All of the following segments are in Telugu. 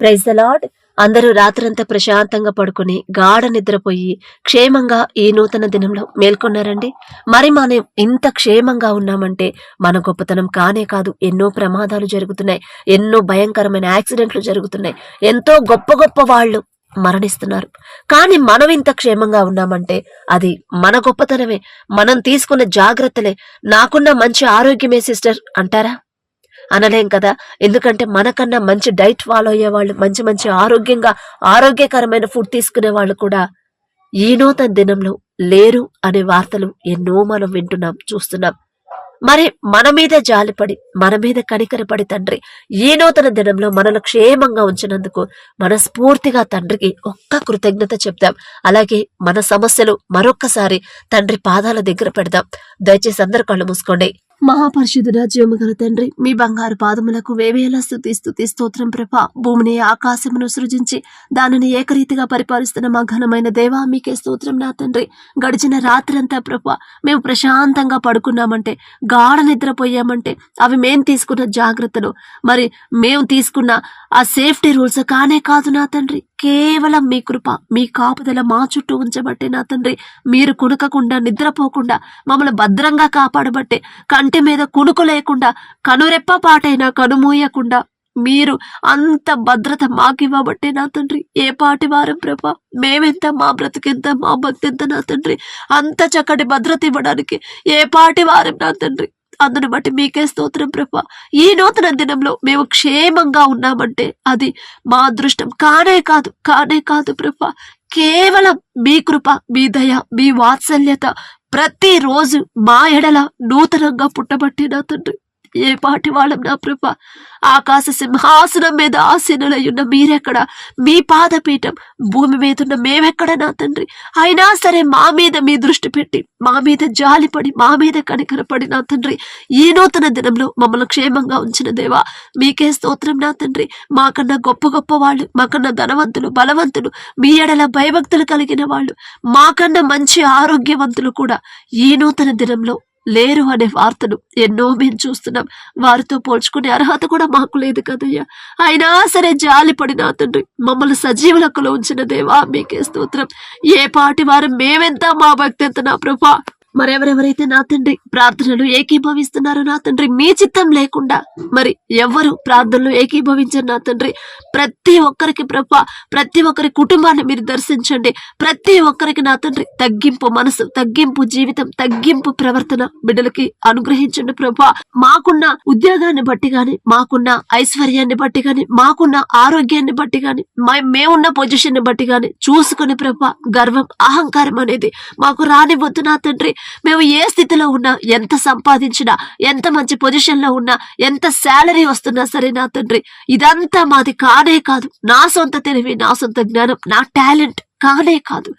ప్రైజ్ ద లార్డ్ అందరూ రాత్రంతా ప్రశాంతంగా పడుకుని గాఢ నిద్రపోయి క్షేమంగా ఈ నూతన దినంలో మేల్కొన్నారండి. మరి మనం ఇంత క్షేమంగా ఉన్నామంటే మన గొప్పతనం కానే కాదు. ఎన్నో ప్రమాదాలు జరుగుతున్నాయి. ఎన్నో భయంకరమైన యాక్సిడెంట్లు జరుగుతున్నాయి. ఎంతో గొప్ప గొప్ప వాళ్ళు మరణిస్తున్నారు. కానీ మనం ఇంత క్షేమంగా ఉన్నామంటే అది మన గొప్పతనమే. మనం తీసుకున్న జాగ్రత్తలే. నాకున్న మంచి ఆరోగ్యమే సిస్టర్ అంటారా? అనలేం కదా? ఎందుకంటే మనకన్నా మంచి డైట్ ఫాలో అయ్యే వాళ్ళు మంచి మంచి ఆరోగ్యంగా ఆరోగ్యకరమైన ఫుడ్ తీసుకునే వాళ్ళు కూడా ఈ నూతన దినంలో లేరు అనే వార్తలు ఎన్నో మనం వింటున్నాం చూస్తున్నాం. మరి మన మీద జాలిపడి మన మీద కనికరపడి తండ్రి ఈ నూతన దినంలో మనల్ని క్షేమంగా ఉంచినందుకు మనస్ఫూర్తిగా తండ్రికి ఒక్క కృతజ్ఞత చెప్దాం. అలాగే మన సమస్యలు మరొక్కసారి తండ్రి పాదాల దగ్గర పెడదాం. దయచేసి అందరు కళ్ళు మూసుకోండి. మహాపరిషుధుడ జీవముగల తండ్రి మీ బంగారు పాదములకు వేవేలా స్థుతి స్థుతి స్తోత్రం ప్రభ. భూమిని ఆకాశమును సృజించి దానిని ఏకరీతిగా పరిపాలిస్తున్న మా ఘనమైన దేవా మీకే స్తోత్రం నా తండ్రి. గడిచిన రాత్రంతా ప్రభ మేము ప్రశాంతంగా పడుకున్నామంటే గాఢ నిద్రపోయామంటే అవి మేము తీసుకున్న జాగ్రత్తలు. మరి మేము తీసుకున్న ఆ సేఫ్టీ రూల్స్ కానే కాదు నా తండ్రి. కేవలం మీ కృప మీ కాపుదల మా చుట్టూ ఉంచబట్టే నా తండ్రి. మీరు కునుకకుండా నిద్రపోకుండా మమ్మల్ని భద్రంగా కాపాడబట్టే కంటి మీద కునుకు లేకుండా కనురెప్ప పాటైనా కనుమూయకుండా మీరు అంత భద్రత మాకివ్వబట్టే నా తండ్రి. ఏ పాటి వారం ప్రభ? మేమెంత మా బ్రతికెంత మా భక్తి ఎంత నా తండ్రి? అంత చక్కటి భద్రత ఇవ్వడానికి ఏ పాటి వారం నా తండ్రి? అందును బట్టి మీకే స్తోత్రం ప్రభ. ఈ నూతన దినంలో మేము క్షేమంగా ఉన్నామంటే అది మా అదృష్టం. కానే కాదు కానే కాదు ప్రభ. కేవలం మీ కృప మీ దయ మీ వాత్సల్యత ప్రతిరోజు మా ఎడల నూతనంగా పుట్టబట్టిన తండ్రి. ఏ పాటి వాళ్ళం నా ప్రభ? ఆకాశ సింహాసనం మీద ఆసీనులై ఉన్న మీరెక్కడ? మీ పాదపీఠం భూమి మీద ఉన్న మేమెక్కడ నా తండ్రి? అయినా సరే మా మీద మీ దృష్టి పెట్టి మా మీద జాలిపడి మా మీద కనికరపడి నా తండ్రి ఈ నూతన దినంలో మమ్మల్ని క్షేమంగా ఉంచిన దేవా మీకే స్తోత్రం నా తండ్రి. మాకన్నా గొప్ప గొప్ప వాళ్ళు మాకన్నా ధనవంతులు బలవంతులు మీ ఎడల భయభక్తులు కలిగిన వాళ్ళు మాకన్నా మంచి ఆరోగ్యవంతులు కూడా ఈ నూతన దినంలో లేరు అనే వార్తలు ఎన్నో మేము చూస్తున్నాం. వారితో పోల్చుకునే అర్హత కూడా మాకు లేదు కదయ్యా. అయినా సరే జాలిపడి నా తండ్రి మమ్మల్ని సజీవులకులో ఉంచిన దేవా మీకే స్తోత్రం. ఏ పాటి వారు మేమెంత మా భక్తి ఎంత నా ప్రభా. మరెవరెవరైతే నా తండ్రి ప్రార్థనలు ఏకీభవిస్తున్నారో నా తండ్రి మీ చిత్తం లేకుండా మరి ఎవ్వరు ప్రార్థనలు ఏకీభవించారు నా తండ్రి. ప్రతి ఒక్కరికి ప్రభ ప్రతి ఒక్కరి కుటుంబాన్ని మీరు దర్శించండి. ప్రతి ఒక్కరికి నా తండ్రి తగ్గింపు మనసు తగ్గింపు జీవితం తగ్గింపు ప్రవర్తన బిడ్డలకి అనుగ్రహించండి ప్రభా. మాకున్న ఉద్యోగాన్ని బట్టి గాని మాకున్న ఐశ్వర్యాన్ని బట్టి గాని మాకున్న ఆరోగ్యాన్ని బట్టి గాని మేమున్న పొజిషన్ని బట్టి గాని చూసుకుని ప్రభా గర్వం అహంకారం అనేది మాకు రానివ్వద్దు నా తండ్రి. మేము ఏ స్థితిలో ఉన్నా ఎంత సంపాదించినా ఎంత మంచి పొజిషన్లో ఉన్నా ఎంత శాలరీ వస్తున్నా సరే నా తండ్రి ఇదంతా మాది కానే కాదు. నా సొంత తెలివి నా సొంత జ్ఞానం నా టాలెంట్ కానే కాదు.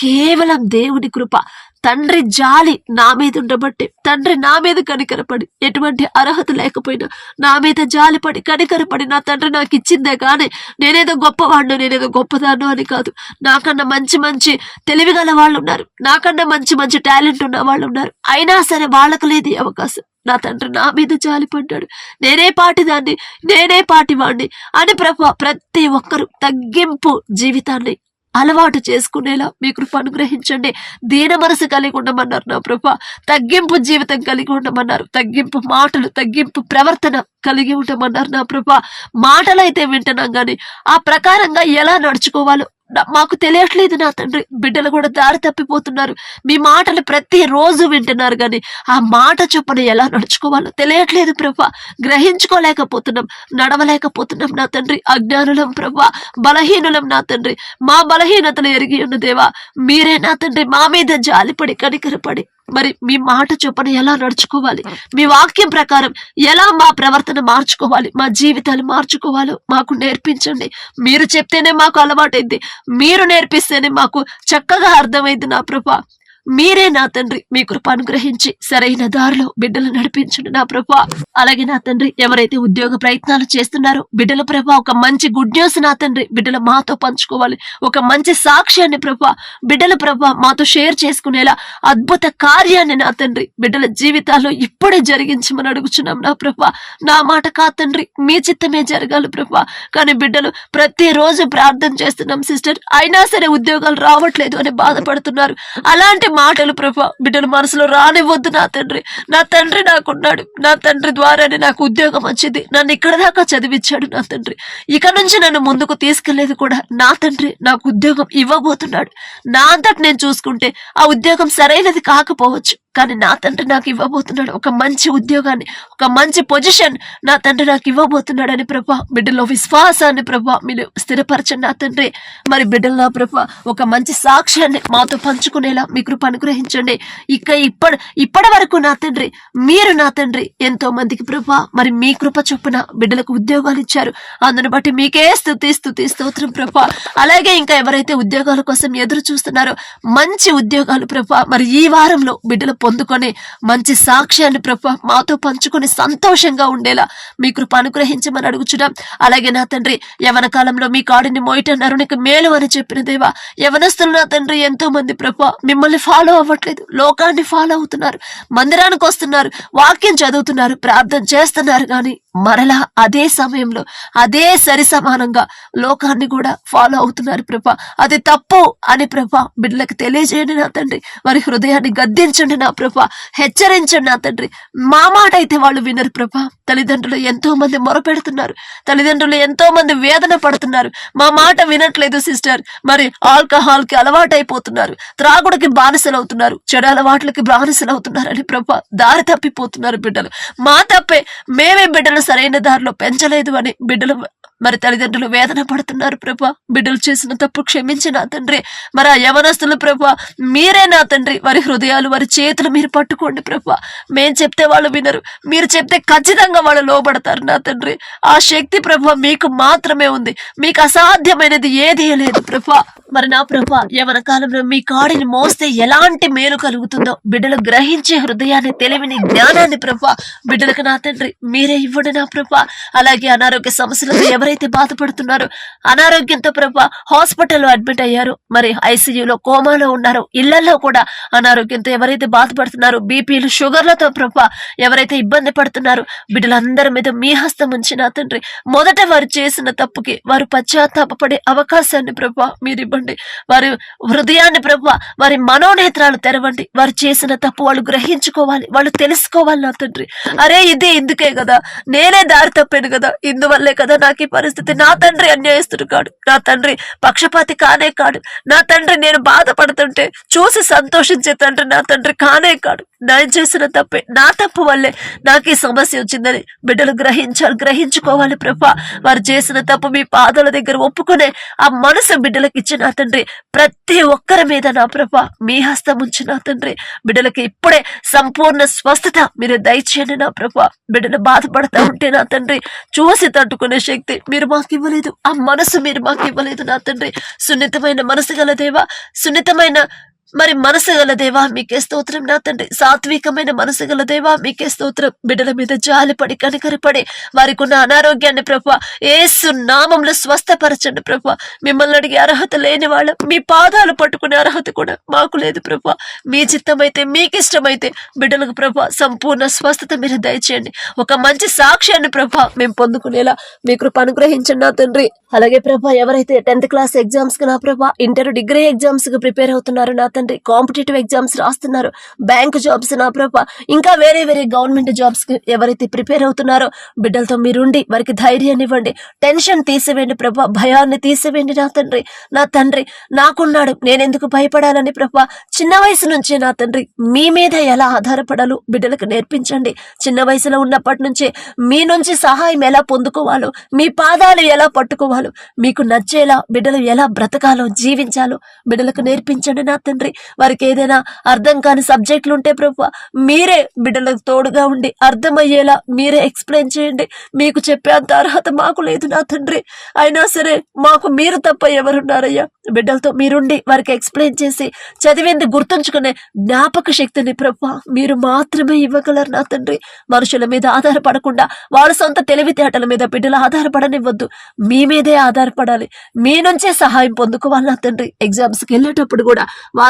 కేవలం దేవుని కృప తండ్రి జాలి నా మీద ఉండబట్టే తండ్రి నా మీద కనికరపడి ఎటువంటి అర్హత లేకపోయినా నా మీద జాలిపడి కనికరపడి నా తండ్రి నాకు ఇచ్చిందే కానీ నేనేదో గొప్పవాడిను నేనేదో గొప్పదాను అని కాదు. నాకన్నా మంచి మంచి తెలివిగల వాళ్ళు ఉన్నారు నాకన్నా మంచి మంచి టాలెంట్ ఉన్న వాళ్ళు ఉన్నారు అయినా సరే వాళ్ళకు లేదు ఈ అవకాశం. నా తండ్రి నా మీద జాలిపడ్డాడు. నేనే పాటిదాన్ని నేనే పాటివాణ్ణి అని ప్రభు ప్రతి ఒక్కరు తగ్గింపు జీవితాన్ని అలవాటు చేసుకునేలా మీ కృప అనుగ్రహించండి. దీన మనసు కలిగి ఉండమన్నారు నా ప్రభ. తగ్గింపు జీవితం కలిగి ఉండమన్నారు. తగ్గింపు మాటలు తగ్గింపు ప్రవర్తన కలిగి ఉండమన్నారు నా ప్రభ. మాటలైతే వింటున్నాం కానీ ఆ ప్రకారంగా ఎలా నడుచుకోవాలో మాకు తెలియట్లేదు నా తండ్రి. బిడ్డలు కూడా దారి తప్పిపోతున్నారు. మీ మాటలు ప్రతి రోజు వింటున్నారు కానీ ఆ మాట చొప్పున ఎలా నడుచుకోవాలో తెలియట్లేదు ప్రభా. గ్రహించుకోలేకపోతున్నాం నడవలేకపోతున్నాం నా తండ్రి. అజ్ఞానులం ప్రభా బలహీనులం నా తండ్రి. మా బలహీనతలు ఎరిగి ఉన్న దేవా మీరే నా తండ్రి. మా మీద జాలిపడి కనికరపడి మరి మీ మాట చొప్పున ఎలా నడుచుకోవాలి? మీ వాక్యం ప్రకారం ఎలా మా ప్రవర్తన మార్చుకోవాలి? మా జీవితాలు మార్చుకోవాలో మాకు నేర్పించండి. మీరు చెప్తేనే మాకు అలవాటైంది. మీరు నేర్పిస్తేనే మాకు చక్కగా అర్థమైంది నా ప్రభా. మీరే నా తండ్రి. మీ కృప అనుగ్రహించి సరైన దారిలో బిడ్డలు నడిపించండి నా ప్రభా. అలాగే నా తండ్రి ఎవరైతే ఉద్యోగ ప్రయత్నాలు చేస్తున్నారో బిడ్డల ప్రభా ఒక మంచి గుడ్ న్యూస్ నా తండ్రి. బిడ్డలు మాతో పంచుకోవాలి. ఒక మంచి సాక్ష్యాన్ని ప్రభా బిడ్డల ప్రభా మాతో షేర్ చేసుకునేలా అద్భుత కార్యాన్ని నా తండ్రి. బిడ్డల జీవితాల్లో ఇప్పుడే జరిగించమని అడుగుచున్నాం నా ప్రభా. నా మాట కా తండ్రి మీ చిత్తమే జరగాలి ప్రభా. కానీ బిడ్డలు ప్రతిరోజు ప్రార్థన చేస్తున్నాం సిస్టర్. అయినా సరే ఉద్యోగాలు రావట్లేదు అని బాధపడుతున్నారు. అలాంటి మాటలు ప్రభా బిడ్డలు మనసులో రానివ్వద్దు నా తండ్రి. నా తండ్రి నాకున్నాడు. నా తండ్రి ద్వారానే నాకు ఉద్యోగం వచ్చింది. నన్ను ఇక్కడ దాకా చదివించాడు నా తండ్రి. ఇక నుంచి నన్ను ముందుకు తీసుకెళ్ళేదు కూడా నా తండ్రి. నాకు ఉద్యోగం ఇవ్వబోతున్నాడు. నా అంతటి నేను చూసుకుంటే ఆ ఉద్యోగం సరైనది కాకపోవచ్చు. కానీ నా తండ్రి నాకు ఇవ్వబోతున్నాడు. ఒక మంచి ఉద్యోగాన్ని ఒక మంచి పొజిషన్ నా తండ్రి నాకు ఇవ్వబోతున్నాడని ప్రభా. బిడ్డలో విశ్వాసాన్ని ప్రభా మీరు స్థిరపరచండి నా తండ్రి. మరి బిడ్డల నా ప్రభా ఒక మంచి సాక్ష్యాన్ని మాతో పంచుకునేలా మీ కృప అనుగ్రహించండి. ఇక ఇప్పటి ఇప్పటి వరకు నా తండ్రి మీరు నా తండ్రి ఎంతో మందికి ప్రభా మరి మీ కృప చొప్పున బిడ్డలకు ఉద్యోగాలు ఇచ్చారు. అందుని బట్టి మీకే స్థుతి స్థుతి స్తోత్రం ప్రభా. అలాగే ఇంకా ఎవరైతే ఉద్యోగాల కోసం ఎదురు చూస్తున్నారో మంచి ఉద్యోగాలు ప్రభా మరి ఈ వారంలో బిడ్డలు పొందుకొని మంచి సాక్ష్యాన్ని ప్రభు మాతో పంచుకొని సంతోషంగా ఉండేలా మీ కృప అనుగ్రహించమని అడుగుచున్నాం. అలాగే నా తండ్రి యవన కాలంలో మీ కాడిని మోయటన్నారు నీకు మేలు అని చెప్పిన దేవా యవనస్తులు నా తండ్రి ఎంతో మంది ప్రభు మిమ్మల్ని ఫాలో అవ్వట్లేదు లోకాన్ని ఫాలో అవుతున్నారు మందిరానికి వస్తున్నారు వాక్యం చదువుతున్నారు ప్రార్థన చేస్తున్నారు కానీ మరలా అదే సమయంలో అదే సరి సమానంగా లోకాన్ని కూడా ఫాలో అవుతున్నారు ప్రభా. అది తప్పు అని ప్రభా బిడ్డలకు తెలియజేయండి నా తండ్రి. వారి హృదయాన్ని గద్దించండి నా ప్రభ. హెచ్చరించండి నా తండ్రి. మా మాట అయితే వాళ్ళు వినరు ప్రభా. తల్లిదండ్రులు ఎంతో మంది మొరపెడుతున్నారు. తల్లిదండ్రులు ఎంతో మంది వేదన పడుతున్నారు. మా మాట వినట్లేదు సిస్టర్. మరి ఆల్కహాల్కి అలవాటైపోతున్నారు. త్రాగుడికి బానిసలు అవుతున్నారు చెడు అలవాట్లకి బానిసలు అవుతున్నారు అని ప్రభా దారి తప్పిపోతున్నారు బిడ్డలు. మా తప్పే మేమే బిడ్డలు సరైన దారిలో పెంచలేదు అని బిడ్డలు మరి తల్లిదండ్రులు వేదన పడుతున్నారు ప్రభా. బిడ్డలు చేసిన తప్పు క్షమించి నా తండ్రి. మరి ఆ యవనస్తులు ప్రభా మీరే నా తండ్రి. వారి హృదయాలు వారి చేతులు మీరు పట్టుకోండి ప్రభా. మేం చెప్తే వాళ్ళు వినరు. మీరు చెప్తే ఖచ్చితంగా వాళ్ళు లోబడతారు నా తండ్రి. ఆ శక్తి ప్రభా మీకు మాత్రమే ఉంది. మీకు అసాధ్యమైనది ఏది లేదు ప్రభా. మరి నా ప్రభా యవన కాలంలో మీ కాడిని మోస్తే ఎలాంటి మేలు కలుగుతుందో బిడ్డలు గ్రహించే హృదయాన్ని తెలివిని జ్ఞానాన్ని ప్రభా బిడ్డలకు నా తండ్రి మీరే ఇవ్వండి నా ప్రభా. అలాగే అనారోగ్య సమస్యలతో ఎవరైతే బాధపడుతున్నారో అనారోగ్యంతో ప్రభా హాస్పిటల్లో అడ్మిట్ అయ్యారు. మరి ఐసీయూలో కోమాలో ఉన్నారు. ఇళ్ళలో కూడా అనారోగ్యంతో ఎవరైతే బాధపడుతున్నారో బీపీలు షుగర్లతో ప్రభా ఎవరైతే ఇబ్బంది పడుతున్నారో బిడ్డలందరి మీద మీ హస్తం ఉంచిన తండ్రి మొదట వారు చేసిన తప్పుకి వారు పశ్చాత్తాపడే అవకాశాన్ని ప్రభా మీరు ఇవ్వండి. వారి హృదయాన్ని ప్రభా వారి మనోనేత్రాలు తెరవండి. వారు చేసిన తప్పు వాళ్ళు గ్రహించుకోవాలి వాళ్ళు తెలుసుకోవాలి నా తండ్రి. అరే ఇదే ఇందుకే కదా. నేనే దారి తప్పాను కదా. ఇందువల్లే కదా నాకు పరిస్థితి నా తండ్రి అన్యాయస్తుడు కాడు. నా తండ్రి పక్షపాతి కానే కాడు. నా తండ్రి నేను బాధపడుతుంటే చూసి సంతోషించే తండ్రి నా తండ్రి కానే కాడు. నేను చేసిన తప్పే. నా తప్పు వల్లే నాకు ఈ సమస్య వచ్చిందని బిడ్డలు గ్రహించాలి. గ్రహించుకోవాలి ప్రభా. వారు చేసిన తప్పు మీ పాదాల దగ్గర ఒప్పుకునే ఆ మనసు బిడ్డలకు ఇచ్చిన తండ్రి ప్రతి ఒక్కరి మీద నా ప్రభ మీ హస్తం ఉంచిన తండ్రి బిడ్డలకి ఇప్పుడే సంపూర్ణ స్వస్థత మీరు దయచేయండి నా ప్రభ. బిడ్డలు బాధపడతా ఉంటే నా తండ్రి చూసి తట్టుకునే శక్తి మీరు మాకు ఇవ్వలేదు ఆ మనసు మీరు మాకు ఇవ్వలేదు నా తండ్రి. సున్నితమైన మనసు గల దేవా సున్నితమైన మరి మనసు గల దేవా మీకే స్తోత్రం నా తండ్రి. సాత్వికమైన మనసు గల దేవా మీకే స్తోత్రం. బిడ్డల మీద జాలిపడి కనికరపడి వారికి ఉన్న అనారోగ్యాన్ని ప్రభా ఏసు నామంలో స్వస్థపరచండి ప్రభు. మిమ్మల్ని అడిగే అర్హత లేని వాళ్ళం. మీ పాదాలు పట్టుకునే అర్హత కూడా మాకు లేదు ప్రభు. మీ చిత్తమైతే మీకు ఇష్టమైతే బిడ్డలకు ప్రభా సంపూర్ణ స్వస్థత మీరు దయచేయండి. ఒక మంచి సాక్ష్యాన్ని ప్రభా మేము పొందుకునేలా మీ కృప అనుగ్రహించండి నా తండ్రి. అలాగే ప్రభా ఎవరైతే టెన్త్ క్లాస్ ఎగ్జామ్స్కి నా ప్రభా ఇంటర్ డిగ్రీ ఎగ్జామ్స్కి ప్రిపేర్ అవుతున్నారు నా తండ్రి కాంపిటేటివ్ ఎగ్జామ్స్ రాస్తున్నారు. బ్యాంక్ జాబ్స్ నా ప్రభ. ఇంకా వేరే వేరే గవర్నమెంట్ జాబ్స్కి ఎవరైతే ప్రిపేర్ అవుతున్నారో బిడ్డలతో మీరుండి వారికి ధైర్యాన్ని ఇవ్వండి టెన్షన్ తీసివేయండి ప్రభా. భయాన్ని తీసివేయండి నా తండ్రి. నా తండ్రి నాకున్నాడు. నేనెందుకు భయపడాలని ప్రభా? చిన్న వయసు నుంచే నా తండ్రి మీ మీద ఎలా ఆధారపడాలో బిడ్డలకు నేర్పించండి. చిన్న వయసులో ఉన్నప్పటి నుంచే మీ నుంచి సహాయం ఎలా పొందుకోవాలో మీ పాదాలు ఎలా పట్టుకోవాలో మీకు నచ్చేలా బిడ్డలు ఎలా బ్రతకాలో జీవించాలో బిడ్డలకు నేర్పించండి నా తండ్రి. తండ్రి వారికి ఏదైనా అర్థం కాని సబ్జెక్టులు ఉంటే ప్రభు మీరే బిడ్డలకు తోడుగా ఉండి అర్థమయ్యేలా మీరే ఎక్స్ప్లెయిన్ చేయండి. మీకు చెప్పేంత అర్హత మాకు లేదు నా తండ్రి. అయినా సరే మాకు మీరు తప్ప ఎవరున్నారయ్యా? బిడ్డలతో మీరుండి వారికి ఎక్స్ప్లెయిన్ చేసి చదివింది గుర్తుంచుకునే జ్ఞాపక శక్తిని ప్రభు మీరు మాత్రమే ఇవ్వగలరు నా తండ్రి. మనుషుల మీద ఆధారపడకుండా వాళ్ళ సొంత తెలివితేటల మీద బిడ్డలు ఆధారపడనివ్వద్దు. మీ మీదే ఆధారపడాలి. మీ నుంచే సహాయం పొందుకోవాలి నా తండ్రి. ఎగ్జామ్స్కి వెళ్ళేటప్పుడు కూడా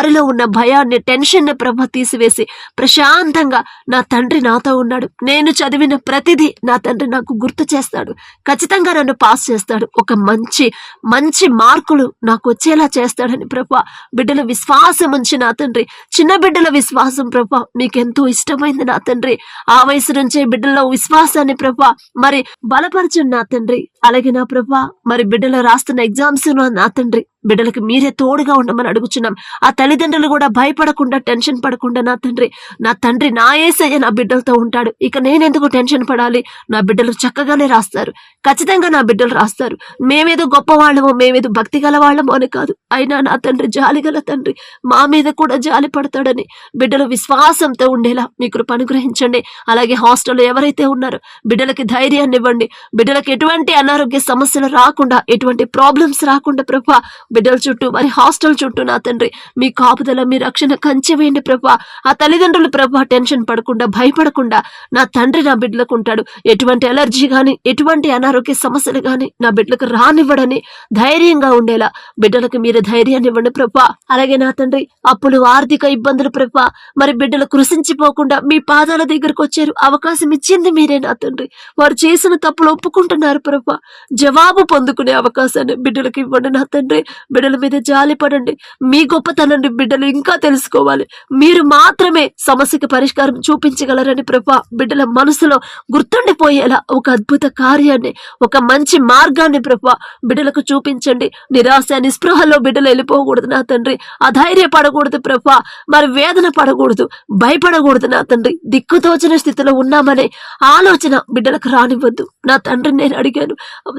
వారిలో ఉన్న భయాన్ని టెన్షన్ని ప్రభ తీసివేసి ప్రశాంతంగా నా తండ్రి నాతో ఉన్నాడు. నేను చదివిన ప్రతిదీ నా తండ్రి నాకు గుర్తు చేస్తాడు. ఖచ్చితంగా నన్ను పాస్ చేస్తాడు. ఒక మంచి మంచి మార్కులు నాకు వచ్చేలా చేస్తాడని ప్రభా బిడ్డల విశ్వాసం ఉంచి నా తండ్రి చిన్న బిడ్డల విశ్వాసం ప్రభా మీకెంతో ఇష్టమైంది నా తండ్రి. ఆ వయసు నుంచే బిడ్డల్లో విశ్వాసాన్ని ప్రభా మరి బలపరచండి నా తండ్రి. అలాగే నా ప్రభా మరి బిడ్డలు రాస్తున్న ఎగ్జామ్స్ నా తండ్రి. బిడ్డలకి మీరే తోడుగా ఉండమని అడుగుచున్నాం. ఆ తల్లిదండ్రులు కూడా భయపడకుండా టెన్షన్ పడకుండా నా తండ్రి నా తండ్రి నా ఏసయ్య నా బిడ్డలతో ఉంటాడు. ఇక నేనెందుకు టెన్షన్ పడాలి? నా బిడ్డలు చక్కగానే రాస్తారు. ఖచ్చితంగా నా బిడ్డలు రాస్తారు. మేమేదో గొప్పవాళ్ళమో మేమేదో భక్తి గల వాళ్ళమో అని కాదు. అయినా నా తండ్రి జాలి గల తండ్రి మా మీద కూడా జాలి పడతాడని బిడ్డలు విశ్వాసంతో ఉండేలా మీ కృప అనుగ్రహించండి. అలాగే హాస్టల్లో ఎవరైతే ఉన్నారో బిడ్డలకి ధైర్యాన్ని ఇవ్వండి. బిడ్డలకి ఎటువంటి అనారోగ్య సమస్యలు రాకుండా ఎటువంటి ప్రాబ్లమ్స్ రాకుండా ప్రభా బిడ్డల చుట్టూ మరి హాస్టల్ చుట్టూ నా తండ్రి మీ కాపుదల మీ రక్షణ కంచె వేయండి ప్రభా. ఆ తల్లిదండ్రులు ప్రభా టెన్షన్ పడకుండా భయపడకుండా నా తండ్రి నా బిడ్డలకు ఉంటాడు. ఎటువంటి ఎలర్జీ కానీ ఎటువంటి అనారోగ్య సమస్యలు కానీ నా బిడ్డలకు రానివ్వడని ధైర్యంగా ఉండేలా బిడ్డలకు మీరు ధైర్యాన్ని ఇవ్వండి ప్రభా. అలాగే నా తండ్రి అప్పులు ఆర్థిక ఇబ్బందులు ప్రభా. మరి బిడ్డలు కృషించిపోకుండా మీ పాదాల దగ్గరకు వచ్చారు అవకాశం ఇచ్చింది మీరే నా తండ్రి. వారు చేసిన తప్పులు ఒప్పుకుంటున్నారు ప్రభా. జవాబు పొందుకునే అవకాశాన్ని బిడ్డలకు ఇవ్వండి నా తండ్రి. బిడ్డల మీద జాలి పడండి మీ గొప్పతనండి బిడ్డలు ఇంకా తెలుసుకోవాలి. మీరు మాత్రమే సమస్యకి పరిష్కారం చూపించగలరని ప్రభా బిడ్డల మనసులో గుర్తుండిపోయేలా ఒక అద్భుత కార్యాన్ని ఒక మంచి మార్గాన్ని ప్రభా బిడ్డలకు చూపించండి. నిరాశ నిస్పృహలో బిడ్డలు వెళ్ళిపోకూడదు నా తండ్రి. అధైర్యపడకూడదు ప్రభా మరి వేదన పడకూడదు భయపడకూడదు నా తండ్రి. దిక్కుతోచిన స్థితిలో ఉన్నామనే ఆలోచన బిడ్డలకు రానివ్వద్దు. నా తండ్రి నేను అడిగాను.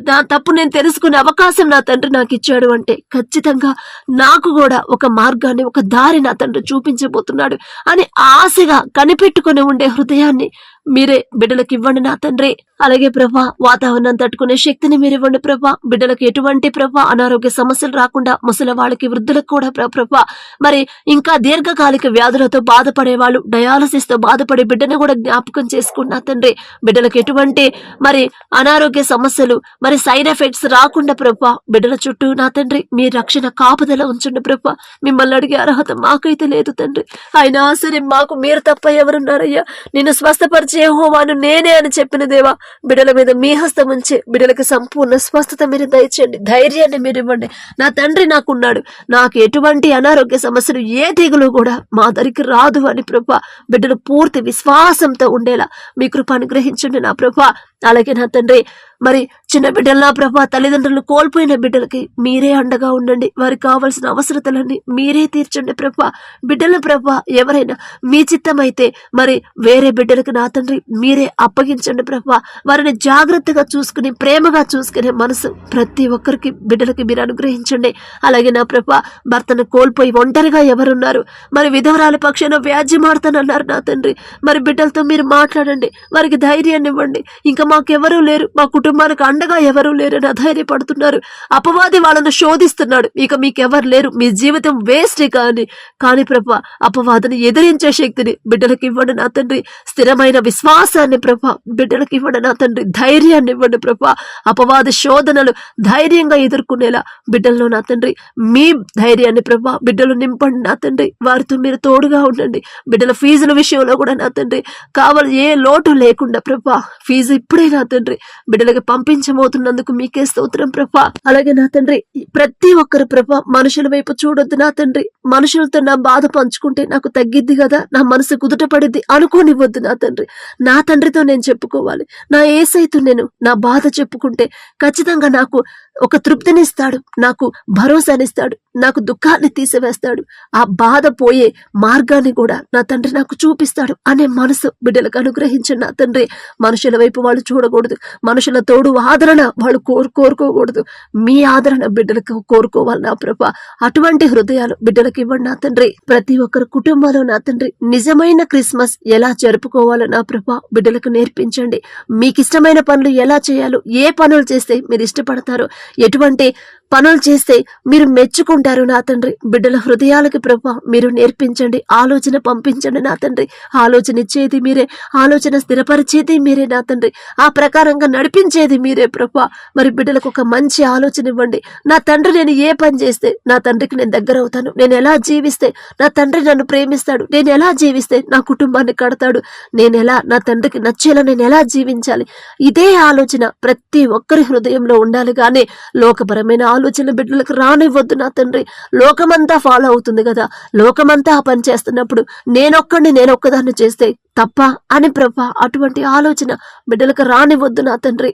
నా తప్పు నేను తెలుసుకునే అవకాశం నా తండ్రి నాకు ఇచ్చాడు అంటే ఖచ్చితంగా నాకు కూడా ఒక మార్గాన్ని ఒక దారిని అతను తండ్రి చూపించబోతున్నాడు అని ఆశగా కనిపెట్టుకుని ఉండే హృదయాన్ని మీరే బిడ్డలకు ఇవ్వండి నా తండ్రి. అలాగే ప్రభా వాతావరణం తట్టుకునే శక్తిని మీరు ఇవ్వండి ప్రభా. బిడ్డలకు ఎటువంటి ప్రభా అనారోగ్య సమస్యలు రాకుండా ముసలి వాళ్ళకి వృద్ధులకు కూడా ప్ర- ప్రభా మరి ఇంకా దీర్ఘకాలిక వ్యాధులతో బాధపడే వాళ్ళు డయాలసిస్తో బాధపడే బిడ్డను కూడా జ్ఞాపకం చేసుకున్నా తండ్రి. బిడ్డలకు ఎటువంటి మరి అనారోగ్య సమస్యలు మరి సైడ్ ఎఫెక్ట్స్ రాకుండా ప్రభా బిడ్డల చుట్టూ నా తండ్రి మీ రక్షణ కాపుదల ఉంచండి ప్రభా. మిమ్మల్ని అడిగే అర్హత మాకైతే లేదు తండ్రి. అయినా సరే మాకు మీరు తప్ప ఎవరున్నారయ్యా? నేను స్వస్థపరిచి యహోవాను నేనే అని చెప్పిన దేవా బిడ్డల మీద మీ హస్తం ఉంచి బిడలకు సంపూర్ణ స్వస్థత మీరు దయచేయండి ధైర్యాన్ని మీరు ఇవ్వండి. నా తండ్రి నాకున్నాడు నాకు ఎటువంటి అనారోగ్య సమస్యలు ఏ తెగులు కూడా మా దరికి రాదు అని ప్రభా బిడ్డలు పూర్తి విశ్వాసంతో ఉండేలా మీ కృప అనుగ్రహించండి నా ప్రభా. అలాగే నా తండ్రి మరి చిన్న బిడ్డలు నా ప్రభా తల్లిదండ్రులు కోల్పోయిన బిడ్డలకి మీరే అండగా ఉండండి. వారికి కావాల్సిన అవసరతలన్నీ మీరే తీర్చండి ప్రభా. బిడ్డల ప్రభా ఎవరైనా మీ చిత్తమైతే మరి వేరే బిడ్డలకు నా తండ్రి మీరే అప్పగించండి ప్రభా. వారిని జాగ్రత్తగా చూసుకుని ప్రేమగా చూసుకునే మనసు ప్రతి ఒక్కరికి బిడ్డలకి మీరు అనుగ్రహించండి. అలాగే నా ప్రభా భర్తను కోల్పోయి ఒంటరిగా ఎవరున్నారు? మరి విధవరాల పక్షాన వ్యాజ్యమాడతానన్నారు నా తండ్రి. మరి బిడ్డలతో మీరు మాట్లాడండి. వారికి ధైర్యాన్ని ఇవ్వండి. ఇంకా మాకెవరూ లేరు. మా కుటుంబానికి అండగా ఎవరూ లేరని అధైర్యపడుతున్నారు. అపవాది వాళ్ళను శోధిస్తున్నాడు. ఇక మీకెవరు లేరు. మీ జీవితం వేస్ట్ కానీ కానీ ప్రభా అపవాదిని ఎదిరించే శక్తిని బిడ్డలకు ఇవ్వండి నా తండ్రి. స్థిరమైన విశ్వాసాన్ని ప్రభా బిడ్డలకు ఇవ్వండి నా తండ్రి. ధైర్యాన్ని ఇవ్వండి ప్రభా. అపవాద శోధనలు ధైర్యంగా ఎదుర్కొనేలా బిడ్డల్లో నా తండ్రి. మీ ధైర్యాన్ని ప్రభా బిడ్డలు నింపండి నా తండ్రి. వారితో మీరు తోడుగా ఉండండి. బిడ్డల ఫీజుల విషయంలో కూడా నా తండ్రి. కావాలి ఏ లోటు లేకుండా ప్రభా ఫీజు ఇప్పుడే నా తండ్రి. బిడ్డలకు పంపించబోతున్నందుకు మీకే స్తోత్రం ప్రభా. అలాగే నా తండ్రి ప్రతి ఒక్కరు ప్రభా మనుషుల వైపు చూడొద్దు నా తండ్రి. మనుషులతో నా బాధ పంచుకుంటే నాకు తగ్గిద్ది కదా నా మనసు కుదుట పడిద్ది అనుకోనివ్వద్దు నా తండ్రి. నా తండ్రితో నేను చెప్పుకోవాలి. నా ఏసైతో నేను నా బాధ చెప్పుకుంటే ఖచ్చితంగా నాకు ఒక తృప్తినిస్తాడు నాకు భరోసానిస్తాడు నాకు దుఃఖాన్ని తీసివేస్తాడు. ఆ బాధ పోయే మార్గాన్ని కూడా నా తండ్రి నాకు చూపిస్తాడు అనే మనసు బిడ్డలకు అనుగ్రహించిన నా తండ్రి. మనుషుల వైపు వాళ్ళు చూడకూడదు మనుషుల తోడు ఆదరణ వాళ్ళు కోరు కోరుకోకూడదు. మీ ఆదరణ బిడ్డలకు కోరుకోవాలి నా ప్రభ. అటువంటి హృదయాలు బిడ్డలకు ఇవ్వండి నా తండ్రి. ప్రతి ఒక్కరి కుటుంబంలో నా తండ్రి. నిజమైన క్రిస్మస్ ఎలా జరుపుకోవాలో నా ప్రభ బిడ్డలకు నేర్పించండి. మీకు ఇష్టమైన పనులు ఎలా చేయాలో ఏ పనులు చేస్తే మీరు ఇష్టపడతారో ఎటువంటి పనులు చేస్తే మీరు మెచ్చుకుంటారు నా తండ్రి. బిడ్డల హృదయాలకి ప్రభా మీరు నేర్పించండి ఆలోచన పంపించండి నా తండ్రి. ఆలోచన ఇచ్చేది మీరే ఆలోచన స్థిరపరిచేది మీరే నా తండ్రి. ఆ ప్రకారంగా నడిపించేది మీరే ప్రభు. మరి బిడ్డలకు ఒక మంచి ఆలోచన ఇవ్వండి. నా తండ్రి నేను ఏ పని చేస్తే నా తండ్రికి నేను దగ్గర అవుతాను. నేను ఎలా జీవిస్తే నా తండ్రి నన్ను ప్రేమిస్తాడు. నేను ఎలా జీవిస్తే నా కుటుంబాన్ని కడతాడు. నేను ఎలా నా తండ్రికి నచ్చేలా నేను ఎలా జీవించాలి? ఇదే ఆలోచన ప్రతి ఒక్కరి హృదయంలో ఉండాలి కానీ లోకపరమైన ఆలోచన బిడ్డలకు రానివ్వద్దు నా తండ్రి. లోకమంతా ఫాలో అవుతుంది కదా. లోకమంతా ఆ పని చేస్తున్నప్పుడు నేనొక్కడిని నేనొక్కదాన్ని చేస్తే తప్ప అని ప్రభా అటువంటి ఆలోచన బిడ్డలకు రానివ్వద్దు నా తండ్రి.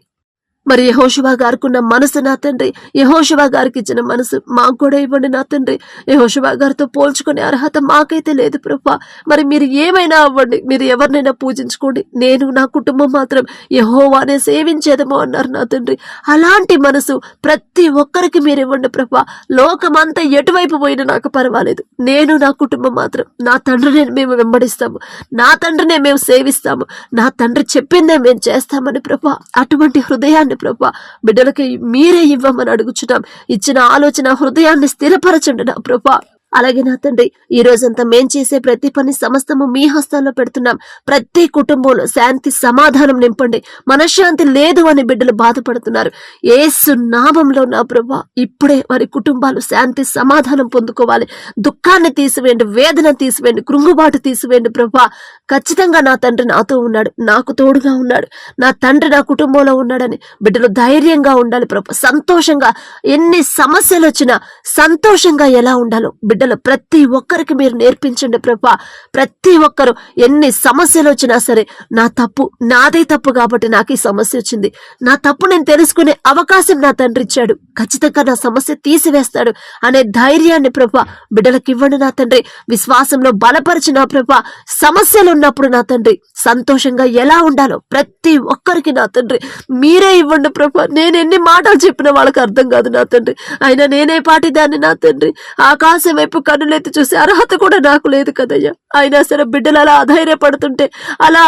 మరి యహోషువా గారికి మనసు నా తండ్రి. యహోషువా గారికి ఇచ్చిన మనసు మాకు కూడా ఇవ్వండి నా తండ్రి. యహోషువా గారితో పోల్చుకునే అర్హత మాకైతే లేదు ప్రభా. మరి మీరు ఏమైనా అవ్వండి మీరు ఎవరినైనా పూజించుకోండి. నేను నా కుటుంబం మాత్రం యహోవానే సేవించేదేమో అన్నారు నా తండ్రి. అలాంటి మనసు ప్రతి ఒక్కరికి మీరు ఇవ్వండి ప్రభా. లోకమంతా ఎటువైపు పోయినా నాకు పర్వాలేదు. నేను నా కుటుంబం మాత్రం నా తండ్రిని మేము వెంబడిస్తాము. నా తండ్రినే మేము సేవిస్తాము. నా తండ్రి చెప్పిందే మేము చేస్తామని ప్రభా. అటువంటి హృదయాన్ని ప్రభా. బిడ్డలకి మీరే ఇవ్వమని అడుగుచున్నాం. ఇచ్చిన ఆలోచన హృదయాన్ని స్థిరపరచండి నా ప్రభా. అలాగే నా తండ్రి ఈ రోజంతా మేం చేసే ప్రతి పని సమస్తము మీ హస్తాల్లో పెడుతున్నాం. ప్రతి కుటుంబంలో శాంతి సమాధానం నింపండి. మనశ్శాంతి లేదు అని బిడ్డలు బాధపడుతున్నారు. ఏసు నామంలో నా ప్రభా ఇప్పుడే వారి కుటుంబాలు శాంతి సమాధానం పొందుకోవాలి. దుఃఖాన్ని తీసివేయండి వేదన తీసివేయండి కృంగుబాటు తీసివేయండి ప్రభా. ఖచ్చితంగా నా తండ్రి నాతో ఉన్నాడు నాకు తోడుగా ఉన్నాడు నా తండ్రి నా కుటుంబంలో ఉన్నాడని బిడ్డలు ధైర్యంగా ఉండాలి ప్రభా. సంతోషంగా ఎన్ని సమస్యలు వచ్చినా సంతోషంగా ఎలా ఉండాలో బిడ్డ బిడ్డలు ప్రతి ఒక్కరికి మీరు నేర్పించండి ప్రభా. ప్రతి ఒక్కరు ఎన్ని సమస్యలు వచ్చినా సరే నా తప్పు నాదే తప్పు కాబట్టి నాకు ఈ సమస్య వచ్చింది. నా తప్పు నేను తెలుసుకునే అవకాశం నా తండ్రి ఇచ్చాడు. ఖచ్చితంగా నా సమస్య తీసివేస్తాడు అనే ధైర్యాన్ని ప్రభా బిడ్డలకు ఇవ్వండి నా తండ్రి. విశ్వాసంలో బలపరిచిన ప్రభా సమస్యలు ఉన్నప్పుడు నా తండ్రి. సంతోషంగా ఎలా ఉండాలో ప్రతి ఒక్కరికి నా తండ్రి. మీరే ఇవ్వండి ప్రభా. నేను ఎన్ని మాటలు చెప్పిన వాళ్ళకి అర్థం కాదు నా తండ్రి. అయినా నేనే పాటిదాన్ని నా తండ్రి. ఆకాశం వైపు కన్నులెత్తి చూసే అర్హత కూడా నాకు లేదు కదయ్యా. అయినా సరే బిడ్డలు అలా అధైర్యపడుతుంటే అలా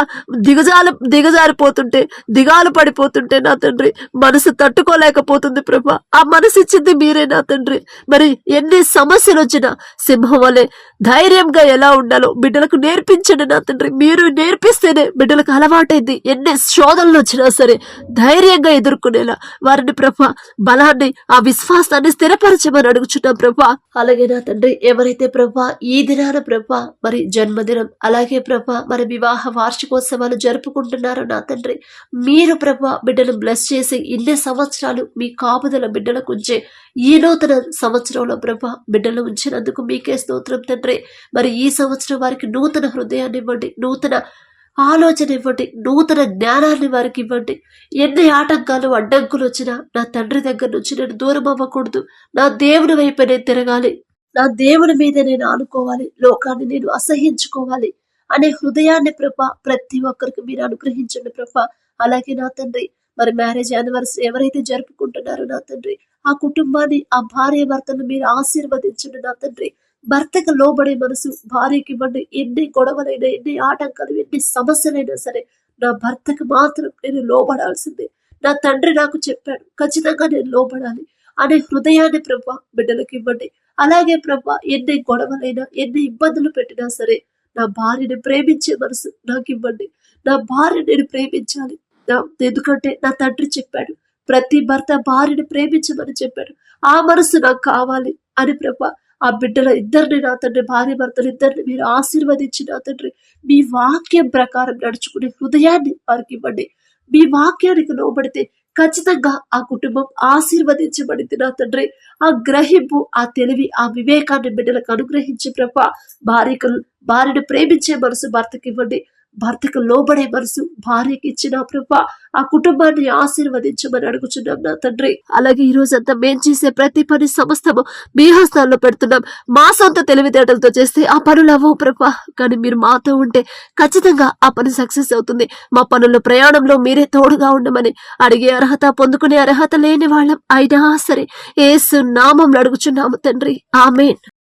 దిగజాల దిగజారిపోతుంటే దిగాలు పడిపోతుంటే నా తండ్రి మనసు తట్టుకోలేకపోతుంది ప్రభా. ఆ మనసు ఇచ్చింది మీరే నా తండ్రి. మరి ఎన్ని సమస్యలు వచ్చినా సింహం వలె ధైర్యంగా ఎలా ఉండాలో బిడ్డలకు నేర్పించండి నా తండ్రి. మీరు నేర్పిస్తేనే బిడ్డలకు అలవాటైంది. ఎన్ని శోధనలు వచ్చినా సరే ధైర్యంగా ఎదుర్కొనేలా వారిని ప్రభా బలాన్ని ఆ విశ్వాసాన్ని స్థిరపరచమని అడుగుచున్నాం ప్రభా. అలాగే నా తండ్రి ఎవరైతే ప్రభా ఈ దినాన ప్రభా మరి జన్మదినం. అలాగే ప్రభా మన వివాహ వార్షికోత్సవాలు జరుపుకుంటున్నారు నా తండ్రి? మీరు ప్రభ బిడ్డను బ్లెస్ చేసి ఇన్ని సంవత్సరాలు మీ కాపుదల బిడ్డలకు ఉంచే ఈ నూతన సంవత్సరంలో ప్రభా బిడ్డలు ఉంచినందుకు మీకే స్తోత్రం తండ్రి. మరి ఈ సంవత్సరం వారికి నూతన హృదయాన్ని ఇవ్వండి నూతన ఆలోచన ఇవ్వండి నూతన జ్ఞానాన్ని వారికి ఇవ్వండి. ఎన్ని ఆటంకాలు అడ్డంకులు వచ్చినా నా తండ్రి దగ్గర నుంచి నేను దూరం అవ్వకూడదు నా దేవుని వైపు నేను తిరగాలి. నా దేవుని మీద నేను ఆనుకోవాలి లోకాన్ని నేను అసహించుకోవాలి అనే హృదయాన్ని ప్రభ ప్రతి ఒక్కరికి మీరు అనుగ్రహించండి ప్రభ. అలాగే నా తండ్రి మరి మ్యారేజ్ యానివర్సరీ ఎవరైతే జరుపుకుంటున్నారో నా తండ్రి ఆ కుటుంబాన్ని ఆ భార్య భర్తను మీరు ఆశీర్వదించండి నా తండ్రి. భర్తకు లోబడే మనసు భార్యకి ఇవ్వండి. ఎన్ని గొడవలైనా ఎన్ని ఆటంకాలు ఎన్ని సమస్యలైనా సరే నా భర్తకు మాత్రం నేను లోబడాల్సిందే. నా తండ్రి నాకు చెప్పాడు ఖచ్చితంగా నేను లోబడాలి అనే హృదయాన్ని ప్రభా బిడ్డలకు ఇవ్వండి. అలాగే ప్రభా ఎన్ని గొడవలైనా ఎన్ని ఇబ్బందులు పెట్టినా సరే నా భార్యని ప్రేమించే మనసు నాకు ఇవ్వండి నా భార్య నేను ప్రేమించాలి. నా- ఎందుకంటే నా తండ్రి చెప్పాడు ప్రతి భర్త భార్యని ప్రేమించమని చెప్పాడు. ఆ మనసు నాకు కావాలి అని ప్రభా ఆ బిడ్డల ఇద్దరిని నా తండ్రి భార్య భర్తలు ఇద్దరిని మీరు ఆశీర్వదించి నా తండ్రి మీ వాక్యం ప్రకారం నడుచుకునే హృదయాన్ని వారికి ఇవ్వండి. మీ వాక్యానికి లోబడితే ఖచ్చితంగా ఆ కుటుంబం ఆశీర్వదించబడింది నా తండ్రి. ఆ గ్రహింపు ఆ తెలివి ఆ వివేకాన్ని బిడ్డలకు అనుగ్రహించి ప్రభ భార్యకు భార్యను ప్రేమించే మనసు భర్తకి ఇవ్వండి భర్తకు లోబడే మనసు భార్యకి ఇచ్చిన ప్రభా ఆ కుటుంబాన్ని ఆశీర్వదించమని అడుగుచున్నాం నా తండ్రి. అలాగే ఈ రోజంతా మేం చేసే ప్రతి పని సమస్తము మీ హస్తాల్లో పెడుతున్నాం. మా సొంత తెలివితేటలతో చేస్తే ఆ పనులు అవ్వవు ప్రభా. కానీ మీరు మాతో ఉంటే ఖచ్చితంగా ఆ పని సక్సెస్ అవుతుంది. మా పనుల ప్రయాణంలో మీరే తోడుగా ఉండమని అడిగే అర్హత పొందుకునే అర్హత లేని వాళ్ళం అయినా సరే ఏసు నామంలో అడుగుచున్నాము తండ్రి. ఆమెన్.